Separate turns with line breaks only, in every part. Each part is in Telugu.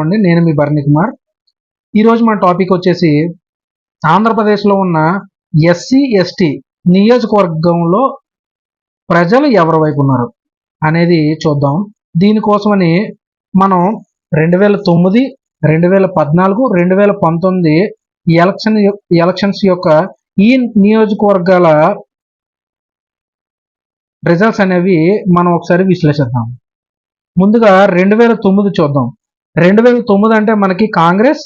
నమస్కారం అండి నేను మీ భరణి కుమార్. ఈరోజు మన టాపిక్ వచ్చేసి ఆంధ్రప్రదేశ్లో ఉన్న ఎస్సీ ఎస్టీ నియోజకవర్గంలో ప్రజలు ఎవరి వైపు ఉన్నారు అనేది చూద్దాం. దీనికోసమని మనం రెండు వేల తొమ్మిది రెండు వేల పద్నాలుగు రెండు వేల పంతొమ్మిది ఎలక్షన్ ఎలక్షన్స్ యొక్క ఈ నియోజకవర్గాల రిజల్ట్స్ అనేవి మనం ఒకసారి విశ్లేషిద్దాం. ముందుగా రెండు వేల తొమ్మిది చూద్దాం. రెండు వేల తొమ్మిది అంటే మనకి కాంగ్రెస్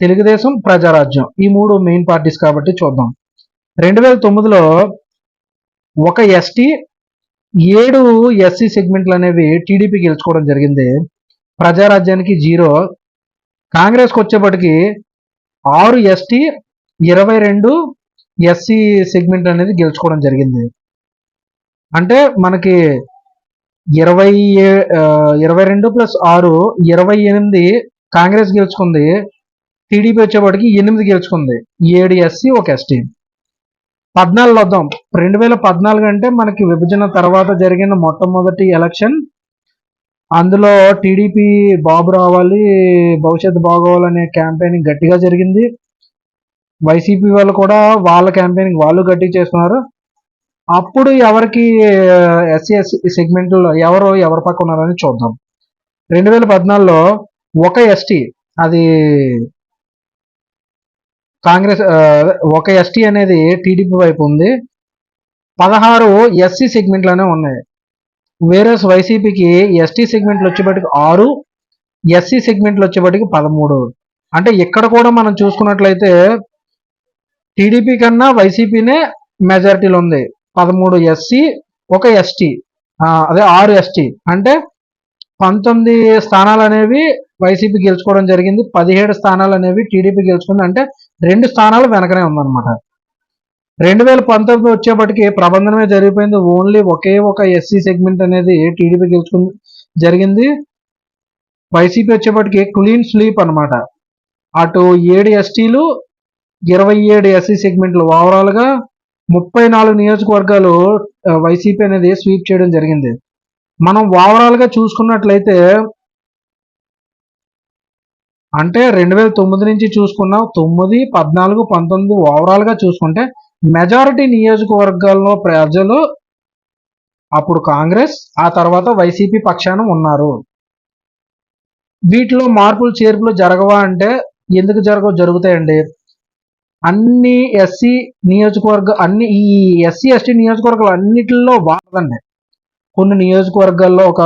తెలుగుదేశం ప్రజారాజ్యం. ఈ మూడు మెయిన్ పార్టీస్ కాబట్టి చూద్దాం. రెండు వేల తొమ్మిదిలో ఒక ఎస్టీ ఏడు ఎస్సీ సెగ్మెంట్లు అనేవి టీడీపీ గెలుచుకోవడం జరిగింది. ప్రజారాజ్యానికి జీరో. కాంగ్రెస్కి వచ్చేప్పటికి ఆరు ఎస్టీ ఇరవై రెండు ఎస్సీ సెగ్మెంట్ అనేది గెలుచుకోవడం జరిగింది. అంటే మనకి ఇరవై ఏ- ఇరవై రెండు ప్లస్ ఆరు ఇరవై ఎనిమిది కాంగ్రెస్ గెలుచుకుంది. టీడీపీ వచ్చేప్పటికి ఎనిమిది గెలుచుకుంది. ఏడు ఎస్సీ ఒక ఎస్టీ. పద్నాలుగు వద్దాం. రెండు వేల పద్నాలుగు అంటే మనకి విభజన తర్వాత జరిగిన మొట్టమొదటి ఎలక్షన్. అందులో టీడీపీ బాబు రావాలి భవిష్యత్తు బాగోవాలనే క్యాంపెయినింగ్ గట్టిగా జరిగింది. వైసీపీ వాళ్ళు కూడా వాళ్ళ క్యాంపెయినింగ్ వాళ్ళు గట్టిగా చేస్తున్నారు. అప్పుడు ఎవరికి ఎస్సీ ఎస్సీ సెగ్మెంట్లో ఎవరు ఎవరి పక్క ఉన్నారని చూద్దాం. రెండు వేల పద్నాలుగులో ఒక ఎస్టీ అది కాంగ్రెస్ ఒక ఎస్టీ అనేది టీడీపీ వైపు ఉంది. పదహారు ఎస్సీ సెగ్మెంట్లోనే ఉన్నాయి. వేరే వైసీపీకి ఎస్టీ సెగ్మెంట్లు వచ్చేప్పటికి ఆరు ఎస్సీ సెగ్మెంట్లు వచ్చేప్పటికి పదమూడు. అంటే ఇక్కడ కూడా మనం చూసుకున్నట్లయితే టీడీపీ కన్నా వైసీపీనే మెజారిటీలో ఉంది. పదమూడు ఎస్సీ ఒక ఎస్టీ అదే ఆరు ఎస్టీ అంటే పంతొమ్మిది స్థానాలు అనేవి వైసీపీ గెలుచుకోవడం జరిగింది పదిహేడు స్థానాలు అనేవి టీడీపీ గెలుచుకుంది అంటే రెండు స్థానాలు వెనకనే ఉందన్నమాట. రెండు వేల పంతొమ్మిది వచ్చేప్పటికి ప్రబంధనమే జరిగిపోయింది ఓన్లీ ఒకే ఒక ఎస్సీ సెగ్మెంట్ అనేది టీడీపీ గెలుచుకుంది జరిగింది. వైసీపీ వచ్చేప్పటికి క్లీన్ స్లీప్ అన్నమాట. అటు ఏడు ఎస్టీలు ఇరవై ఏడు ఎస్సీ సెగ్మెంట్లు ఓవరాల్గా ముప్పై నాలుగు నియోజకవర్గాలు వైసీపీ అనేది స్వీప్ చేయడం జరిగింది. మనం ఓవరాల్గా చూసుకున్నట్లయితే అంటే రెండు వేల తొమ్మిది నుంచి చూసుకున్నాం తొమ్మిది పద్నాలుగు పంతొమ్మిది ఓవరాల్గా చూసుకుంటే మెజారిటీ నియోజకవర్గాల్లో ప్రజలు అప్పుడు కాంగ్రెస్ ఆ తర్వాత వైసీపీ పక్షాన ఉన్నారు. వీటిలో మార్పులు చేర్పులు జరగవా అంటే ఎందుకు జరగవు జరుగుతాయండి? అన్ని ఎస్సీ నియోజకవర్గ అన్ని ఈ ఎస్సీ ఎస్టీ నియోజకవర్గాలు అన్నిటిలో వాడదండి కొన్ని నియోజకవర్గాల్లో ఒక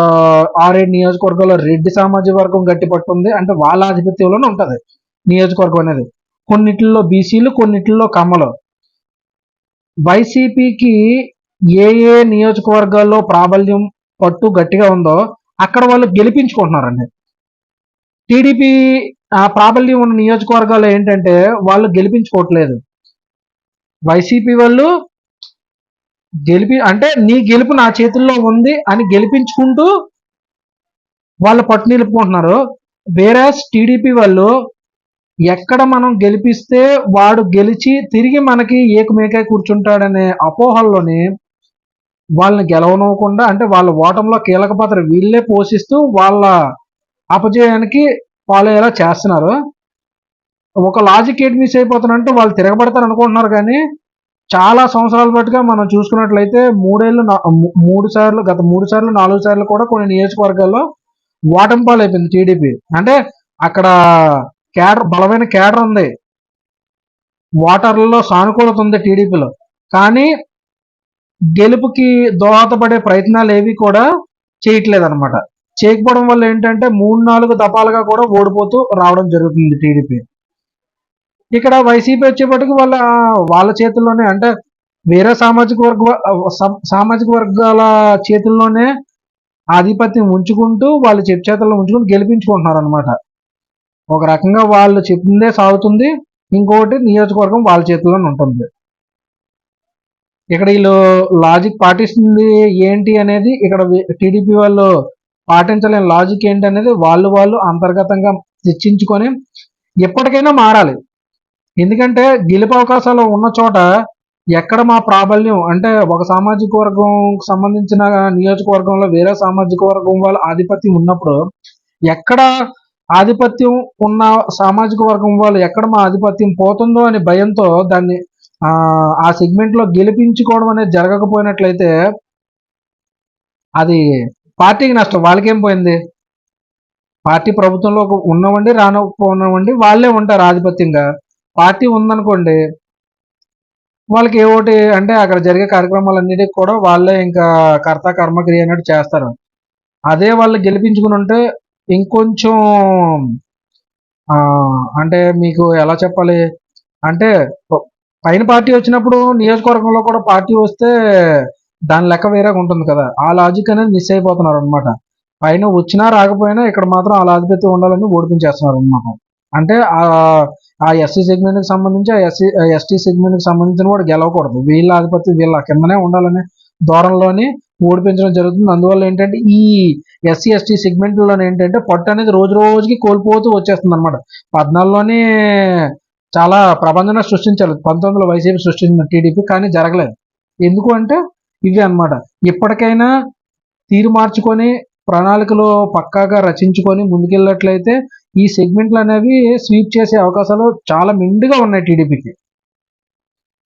ఆరేడు నియోజకవర్గాల్లో రెడ్డి సామాజిక వర్గం గట్టి పట్టుంది అంటే వాళ్ళ ఆధిపత్యంలోనే ఉంటుంది నియోజకవర్గం అనేది. కొన్నిటిల్లో బీసీలు కొన్నిటిల్లో కమ్మలు. వైసీపీకి ఏ ఏ నియోజకవర్గాల్లో ప్రాబల్యం పట్టు గట్టిగా ఉందో అక్కడ వాళ్ళు గెలిపించుకుంటున్నారండి. టీడీపీ ఆ ప్రాబల్యం ఉన్న నియోజకవర్గాలు ఏంటంటే వాళ్ళు గెలిపించుకోవట్లేదు. వైసీపీ వాళ్ళు గెలిపి అంటే నీ గెలుపు నా చేతుల్లో ఉంది అని గెలిపించుకుంటూ వాళ్ళ పట్టు నిలుపుకుంటున్నారు. వేరే టీడీపీ వాళ్ళు ఎక్కడ మనం గెలిపిస్తే వాడు గెలిచి తిరిగి మనకి ఏకమేకై కూర్చుంటాడనే అపోహల్లోని వాళ్ళని గెలవనివ్వకుండా అంటే వాళ్ళ ఓటంలో కీలక పాత్ర వీళ్ళే పోషిస్తూ వాళ్ళ అపజయానికి పాలయ్యేలా చేస్తున్నారు? ఒక లాజిక్ ఏంటి మిస్ అయిపోతున్నారంటే వాళ్ళు తిరగబడతారు అనుకుంటున్నారు కానీ చాలా సంవత్సరాల పాటుగా మనం చూసుకున్నట్లయితే మూడేళ్ళు మూడు సార్లు గత మూడు సార్లు నాలుగు సార్లు కూడా కొన్ని నియోజకవర్గాల్లో ఓటమి అయిపోయింది టీడీపీ అంటే అక్కడ కేడర్ బలమైన కేడర్ ఉంది. ఓటర్లలో సానుకూలత ఉంది టీడీపీలో కానీ గెలుపుకి దోహదపడే ప్రయత్నాలు ఏవి కూడా చేయట్లేదు అనమాట చేయకపోవడం వల్ల ఏంటంటే మూడు నాలుగు దఫాలుగా కూడా ఓడిపోతూ రావడం జరుగుతుంది టీడీపీ. ఇక్కడ వైసీపీ వచ్చేప్పటికి వాళ్ళ వాళ్ళ చేతుల్లోనే అంటే వేరే సామాజిక వర్గ సామాజిక వర్గాల చేతుల్లోనే ఆధిపత్యం ఉంచుకుంటూ వాళ్ళు చెప్పు చేతుల్లో ఉంచుకుంటూ గెలిపించుకుంటున్నారు అనమాట ఒక రకంగా వాళ్ళు చెప్పిందే సాగుతుంది ఇంకొకటి నియోజకవర్గం వాళ్ళ చేతుల్లోనే ఉంటుంది. ఇక్కడ వీళ్ళు లాజిక్ పాటిస్తుంది ఏంటి అనేది ఇక్కడ టీడీపీ వాళ్ళు పాటించలేని లాజిక్ ఏంటి అనేది వాళ్ళు వాళ్ళు అంతర్గతంగా చర్చించుకొని ఎప్పటికైనా మారాలి. ఎందుకంటే గెలుపు అవకాశాలు ఉన్న చోట ఎక్కడ మా ప్రాబల్యం? అంటే ఒక సామాజిక వర్గం సంబంధించిన నియోజకవర్గంలో వేరే సామాజిక వర్గం వాళ్ళ ఆధిపత్యం ఉన్నప్పుడు ఎక్కడ ఆధిపత్యం ఉన్న సామాజిక వర్గం వాళ్ళు ఎక్కడ మా ఆధిపత్యం పోతుందో అనే భయంతో దాన్ని ఆ, సెగ్మెంట్లో గెలిపించుకోవడం అనేది జరగకపోయినట్లయితే అది పార్టీకి నష్టం వాళ్ళకేం పోయింది? పార్టీ ప్రభుత్వంలో ఉన్నవండి రానకపోనివ్వండి వాళ్ళే ఉంటారు ఆధిపత్యంగా. పార్టీ ఉందనుకోండి వాళ్ళకి ఏ ఒకటి అంటే అక్కడ జరిగే కార్యక్రమాలన్నిటికి కూడా వాళ్ళే ఇంకా కర్త కర్మక్రియ అన్నట్టు చేస్తారు. అదే వాళ్ళు గెలిపించుకుని ఉంటే ఇంకొంచెం అంటే మీకు ఎలా చెప్పాలి? అంటే పైన పార్టీ వచ్చినప్పుడు నియోజకవర్గంలో కూడా పార్టీ వస్తే దాని లెక్క వేరేగా ఉంటుంది కదా. ఆ లాజిక్ అనేది మిస్ అయిపోతున్నారు అనమాట పైన వచ్చినా రాకపోయినా ఇక్కడ మాత్రం ఆ ఆధిపత్యం ఉండాలని ఓడిపించేస్తున్నారు అనమాట అంటే ఆ ఆ ఎస్సీ సెగ్మెంట్కి సంబంధించి ఆ ఎస్సీ ఎస్టీ సెగ్మెంట్కి సంబంధించిన కూడా గెలవకూడదు. వీళ్ళ ఆధిపత్యం వీళ్ళ కిందనే ఉండాలనే దూరంలోని ఓడిపించడం జరుగుతుంది. అందువల్ల ఏంటంటే ఈ ఎస్సీ ఎస్టీ సెగ్మెంట్లో ఏంటంటే పట్టు అనేది రోజు రోజుకి కోల్పోతూ వచ్చేస్తుంది అనమాట పద్నాలుగులోనే చాలా ప్రబంధన సృష్టించాలి పంతొమ్మిదిలో వైసీపీ సృష్టించిన టీడీపీ కానీ జరగలేదు. ఎందుకు అంటే ఇవి అన్నమాట. ఇప్పటికైనా తీరు మార్చుకొని ప్రణాళికలు పక్కాగా రచించుకొని ముందుకెళ్ళినట్లయితే ఈ సెగ్మెంట్లు అనేవి స్వీప్ చేసే అవకాశాలు చాలా మెండుగా ఉన్నాయి టీడీపీకి.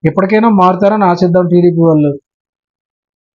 ఎప్పటికైనా మారుతారని ఆశిద్దాం టీడీపీ వాళ్ళు.